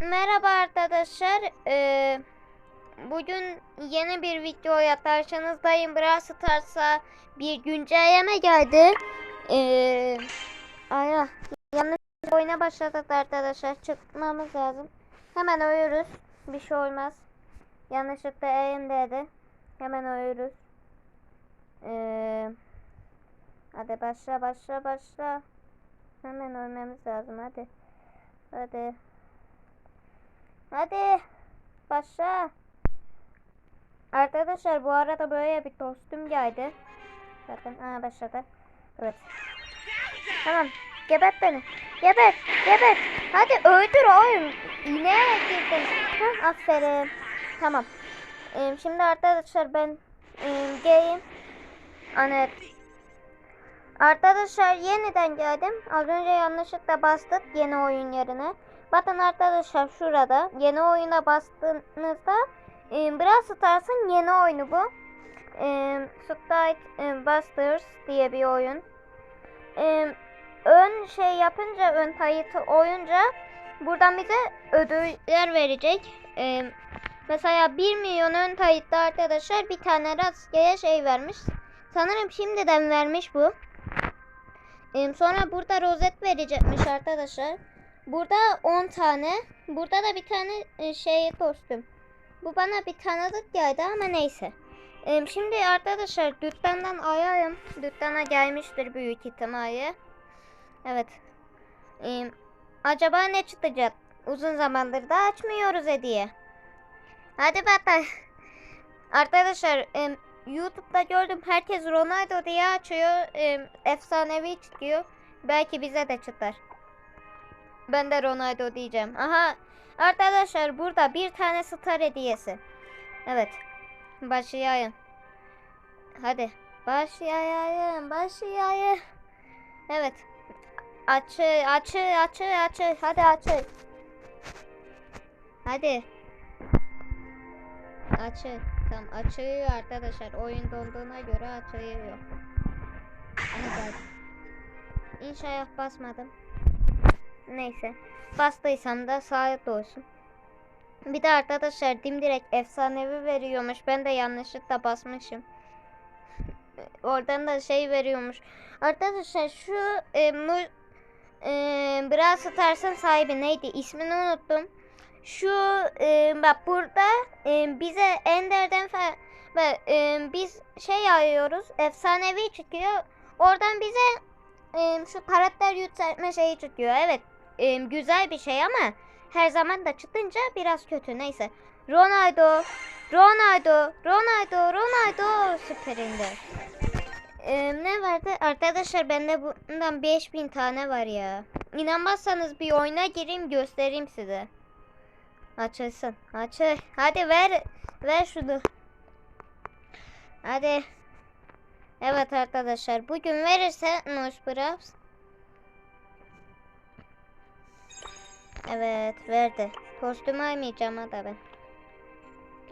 Merhaba arkadaşlar. Ee, bugün yeni bir videoya karşınızdayım. Brawl Stars'a bir güncelleme geldi. Ee, aya, yanlış oyuna başladık arkadaşlar. Çıkmamız lazım. Hemen uyuruz. Bir şey olmaz. Yanlışlıkla elimdeydi. Hemen uyuruz. Ee, hadi başla başla başla. Hemen ölmemiz lazım hadi. Hadi. Hadi. Başla. Arkadaşlar bu arada böyle bir kostüm geldi. Bakın aa başladı. Evet. Tamam. Gebet beni. Gebet. Gebet. Hadi öldür oğlum. İğneye girdin. Hah, aferin. Tamam. Ee, şimdi arkadaşlar ben e, geleyim. Hani Arkadaşlar yeniden geldim. Az önce yanlışlıkla bastık yeni oyun yerine. Bakın arkadaşlar şurada yeni oyuna bastığınızda e, Brawl Stars'ın yeni oyunu bu. E, Strike e, Busters diye bir oyun. E, ön şey yapınca ön kayıtı oyunca buradan bize ödüller verecek. E, mesela 1 milyon ön kayıtta arkadaşlar bir tane rastgele şey vermiş. Sanırım şimdiden vermiş bu. Ee, Sonra burada rozet verecekmiş arkadaşlar. Burada 10 tane. Burada da bir tane e, şey kostüm. Bu bana bir tanıdık geldi ama neyse. Ee, Şimdi arkadaşlar dükkandan ayağım. Dükkana gelmiştir büyük ihtimalle. Evet. Ee, Acaba ne çıkacak? Uzun zamandır da açmıyoruz hediye. Hadi bakalım. Arkadaşlar YouTube'da gördüm herkes Ronaldo diye açıyor. efsanevi çıkıyor. Belki bize de çıkar. Ben de Ronaldo diyeceğim. Aha arkadaşlar burada bir tane star hediyesi. Evet. Başlayayım. Hadi. Başlayayım. Başlayayım. Evet. Açı, açı, açı, açı. Hadi açı. Hadi. Açı. Tam açıyor arkadaşlar. Oyun donduğuna göre açıyor. Hadi. İnşallah basmadım. Neyse. Bastıysam da sağlıklı olsun. Bir de arkadaşlar dimdirek efsanevi veriyormuş. Ben de yanlışlıkla basmışım. Oradan da şey veriyormuş. Arkadaşlar şu e, mu, e, Brawl Stars'ın sahibi neydi? İsmini unuttum. Şu e, bak burada e, bize Ender'den falan ve e, biz şey arıyoruz. Efsanevi çıkıyor. Oradan bize e, şu karakter yükseltme şeyi çıkıyor. Evet. E, güzel bir şey ama her zaman da çıkınca biraz kötü. Neyse. Ronaldo, Ronaldo, Ronaldo, Ronaldo süperinde. Ee, ne vardı? Arkadaşlar bende bundan 5000 tane var ya. İnanmazsanız bir oyuna gireyim göstereyim size. Açılsın. Açıl. Hadi ver. Ver şunu. Hadi. Evet arkadaşlar. Bugün verirse Noş Braps. Evet verdi. Kostüm almayacağım da ben.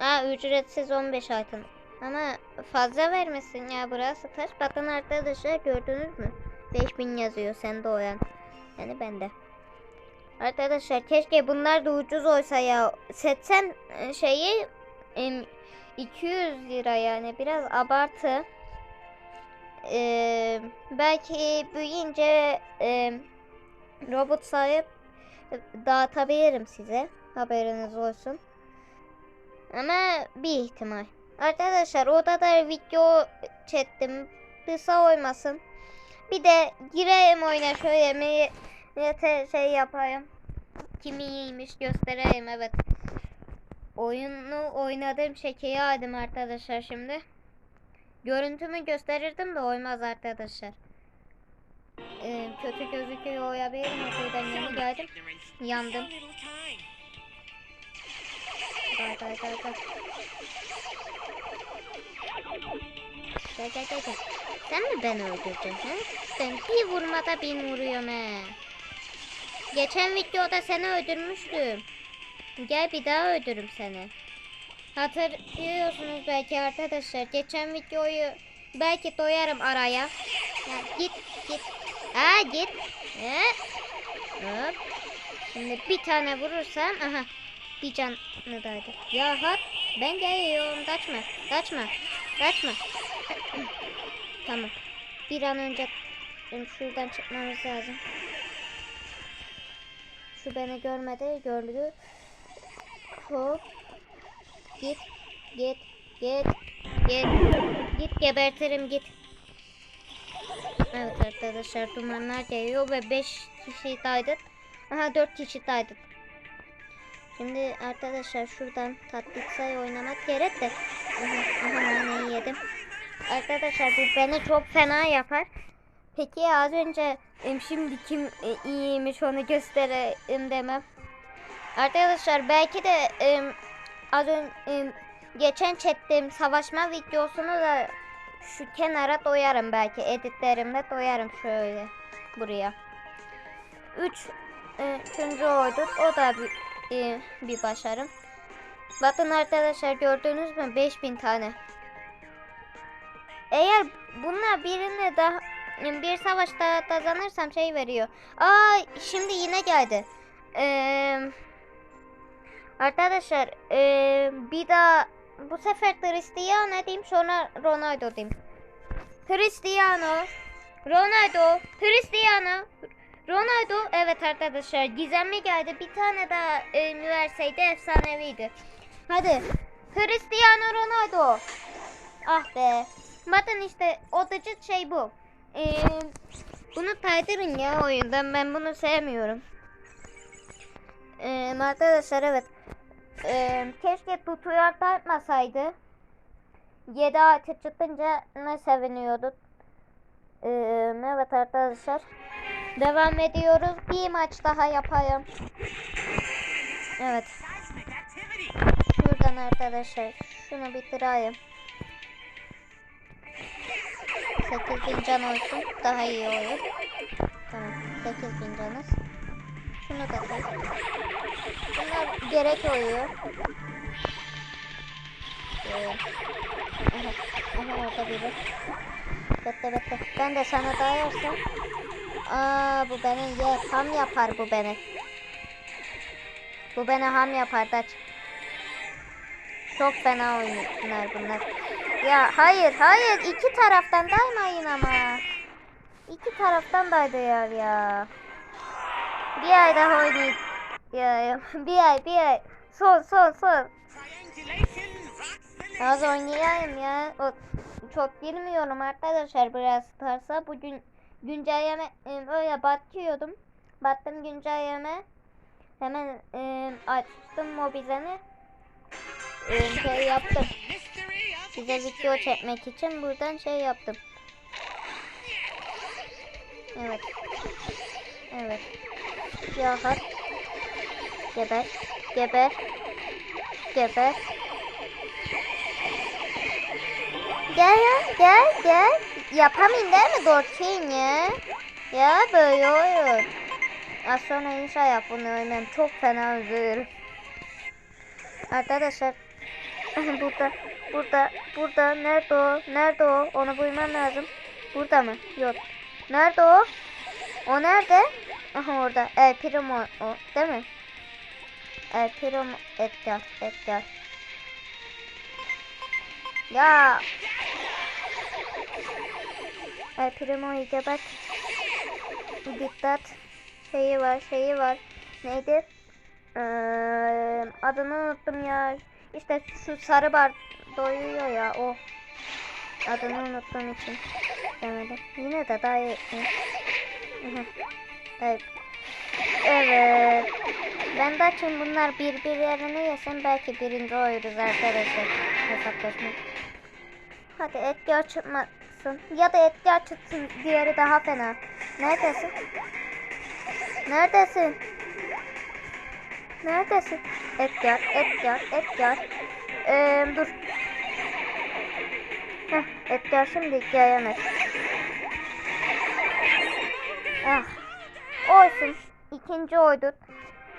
Aa ücretsiz 15 altın. Ama fazla vermesin ya burası taş. Bakın arkadaşlar gördünüz mü? 5000 yazıyor sende o yan. Yani bende. Arkadaşlar keşke bunlar da ucuz olsa ya. Seçsen e, şeyi em, 200 lira yani biraz abartı. Ee, belki büyüyünce e, robot sahip dağıtabilirim size. Haberiniz olsun. Ama bir ihtimal. Arkadaşlar odada video çektim. Kısa olmasın. Bir de gireyim oyuna şöyle mi yete şey yapayım. Kim iyiymiş göstereyim evet. Oyunu oynadığım şekeri aldım arkadaşlar şimdi. Görüntümü gösterirdim de olmaz arkadaşlar. Ee, kötü gözüküyor olabilirim. Okuldan yeni geldim. Yandım. Gel gel gel gel. Gel gel gel gel. Sen mi beni öldürdün he? Ben bir vurmada bin vuruyorum he. Geçen videoda seni öldürmüştüm. Gel bir daha öldürürüm seni. Hatırlıyorsunuz belki arkadaşlar. Geçen videoyu belki doyarım araya. Ya git git. Ha git. He? Hop. Şimdi bir tane vurursam aha bir canı daydı. Ya hat ben geliyorum kaçma kaçma kaçma. tamam. Bir an önce şuradan çıkmamız lazım. Şu beni görmedi gördü. Hop. Git git git git git gebertirim git. Evet arkadaşlar dumanlar geliyor ve 5 kişi daydık. Aha 4 kişi daydık. Şimdi arkadaşlar şuradan taktiksel oynamak gerek de. Aha, aha yedim. Arkadaşlar bu beni çok fena yapar. Peki az önce şimdi kim e, iyiymiş onu göstereyim demem. Arkadaşlar belki de az önce geçen çektiğim savaşma videosunu da şu kenara doyarım belki editlerimde doyarım şöyle buraya. Üç e, üçüncü oyduk. O da bir, e, bir başarım. Bakın arkadaşlar gördünüz mü 5000 tane. Eğer bunlar birine daha bir savaşta kazanırsam şey veriyor. Aa şimdi yine geldi. Eee Arkadaşlar eee, bir daha bu sefer Cristiano diyeyim sonra Ronaldo diyeyim. Cristiano, Ronaldo, Cristiano, Ronaldo. Evet arkadaşlar gizemli geldi. Bir tane daha e, efsaneviydi. Hadi. Cristiano Ronaldo. Ah be. Bakın işte odacı şey bu. Eee, bunu kaydırın ya oyundan. Ben bunu sevmiyorum. Eee arkadaşlar evet. Eee, keşke tutuyu artmasaydı. 7 artı çıkınca ne seviniyorduk. Eee, evet arkadaşlar. Devam ediyoruz. Bir maç daha yapayım. Evet. Şuradan arkadaşlar. Şunu bitireyim. 8000 can olsun. Daha iyi olur. Tamam. 8000 canız. Şunu da koy. Bunlar gerek oluyor. Ee, aha, orada biri. Bekle bekle. Ben de sana dayarsam. Aa bu beni ye. Ham yapar bu beni. Bu beni ham yapar Daç. Çok fena oyunlar bunlar. Ya hayır hayır iki taraftan daymayın ama. İki taraftan daydıyor ya. Bir ay daha oynayayım. Ya, ya. bir ay bir ay. Son son son. Az oynayayım ya. O, çok girmiyorum arkadaşlar biraz Stars'a. Bugün güncelleme e, öyle batıyordum. Battım güncelleme. Hemen e, açtım mobizeni. E, şey yaptım. Size video çekmek için buradan şey yaptım. Evet. Ya hat. Geber. Geber. Geber. Gel ya gel gel. Yapamayın değil mi Dorkin ya? Ya böyle oyun. Az sonra inşa yap bunu oynayayım. Çok fena üzülürüm. Arkadaşlar. burada. Burada. Burada. Nerede o? Nerede o? Onu bulmam lazım. Burada mı? Yok. Nerede o? O nerede? Aha orada. El Primo o. Değil mi? El Primo Edgar. Edgar. Ya. El Primo'yu gebert. Dikkat. Şeyi var. Şeyi var. Neydi? Ee, adını unuttum ya. İşte şu sarı bar doyuyor ya o. Adını unuttuğum için demedim. Yine de daha iyi. Evet. Ben de açayım bunlar birbirlerini yesem belki birinci oluruz arkadaşlar. Hesaplaşma. Hadi Edgar çıkmasın. Ya da Edgar çıksın. Diğeri daha fena. Neredesin? Neredesin? Neredesin? Edgar, Edgar, Edgar. Ee, dur. Heh, Edgar şimdi gelemez. Ah. Olsun. İkinci oyduk.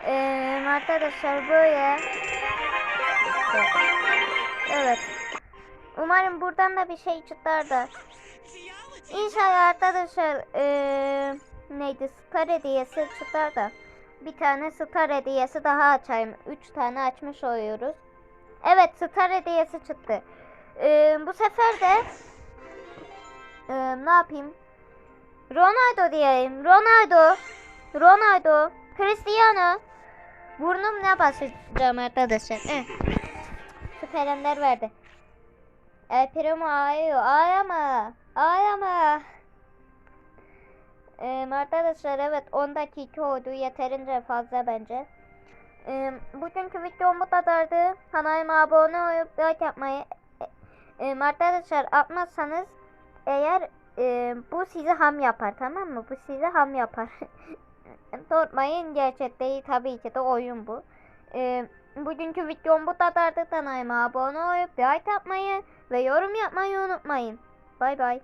Ee, arkadaşlar böyle. Evet. Umarım buradan da bir şey çıkar da. İnşallah arkadaşlar ee, neydi? Star hediyesi çıkar da. bir tane star hediyesi daha açayım. 3 tane açmış oluyoruz. Evet star hediyesi çıktı. Ee, bu sefer de ee, ne yapayım? Ronaldo diyeyim. Ronaldo. Ronaldo. Cristiano. Burnum ne basacağım arkadaşlar. Eh. Süper Ender verdi. El Primo ağlıyor. Ağlama. Ağlama. Ee, arkadaşlar evet 10 dakika oldu. Yeterince fazla bence. Ee, bugünkü videom bu kadardı. Kanalıma abone olup like yapmayı e, e, arkadaşlar atmazsanız eğer e, bu sizi ham yapar tamam mı? Bu sizi ham yapar. Unutmayın gerçek değil tabii ki de oyun bu. E, bugünkü videom bu kadardı. Kanalıma abone olup like yapmayı ve yorum yapmayı unutmayın. Bay bay.